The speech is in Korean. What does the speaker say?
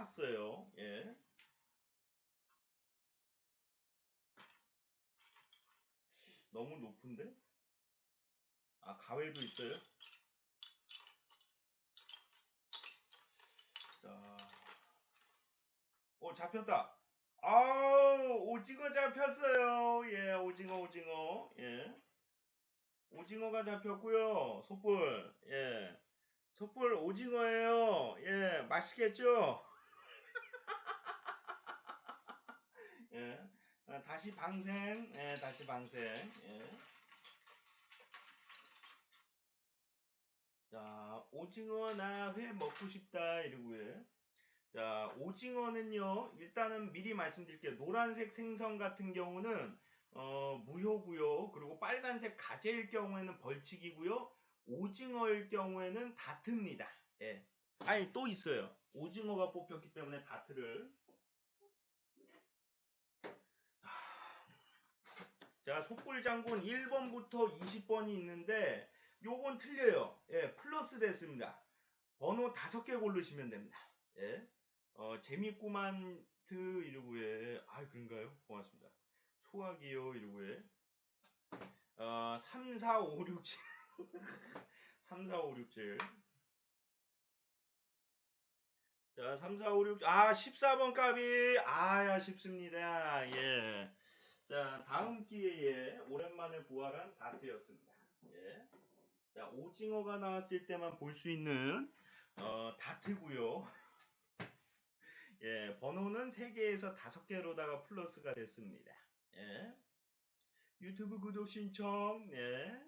왔어요. 예. 너무 높은데? 아, 가외도 있어요? 자. 오, 잡혔다. 아우, 오징어 잡혔어요. 예, 오징어, 오징어. 예. 오징어가 잡혔고요. 솥불. 예. 솥불 오징어예요. 예, 맛있겠죠? 예. 아, 다시 방생. 예, 다시 방생. 예. 자, 오징어 나 회 먹고 싶다 이러고요. 자, 오징어는요. 일단은 미리 말씀드릴게요. 노란색 생선 같은 경우는 어, 무효고요. 그리고 빨간색 가재일 경우에는 벌칙이고요. 오징어일 경우에는 다트입니다. 예. 아니 또 있어요. 오징어가 뽑혔기 때문에 다트를 자, 속불장군 1번부터 20번이 있는데 요건 틀려요. 예, 플러스 됐습니다. 번호 5개 고르시면 됩니다. 예. 어, 재밌구만 트 이러고요. 아, 그런가요? 고맙습니다. 수학이요 이러고요. 어, 3, 4, 5, 6, 7 3, 4, 5, 6, 7 자, 3, 4, 5, 6, 아, 14번 값이, 아, 아쉽습니다. 예. 자, 다음 기회에 만에 부활한 다트였습니다. 예. 자, 오징어가 나왔을 때만 볼 수 있는, 어, 다트고요 예, 번호는 3개에서 5개로다가 플러스가 됐습니다. 예. 유튜브 구독 신청, 예.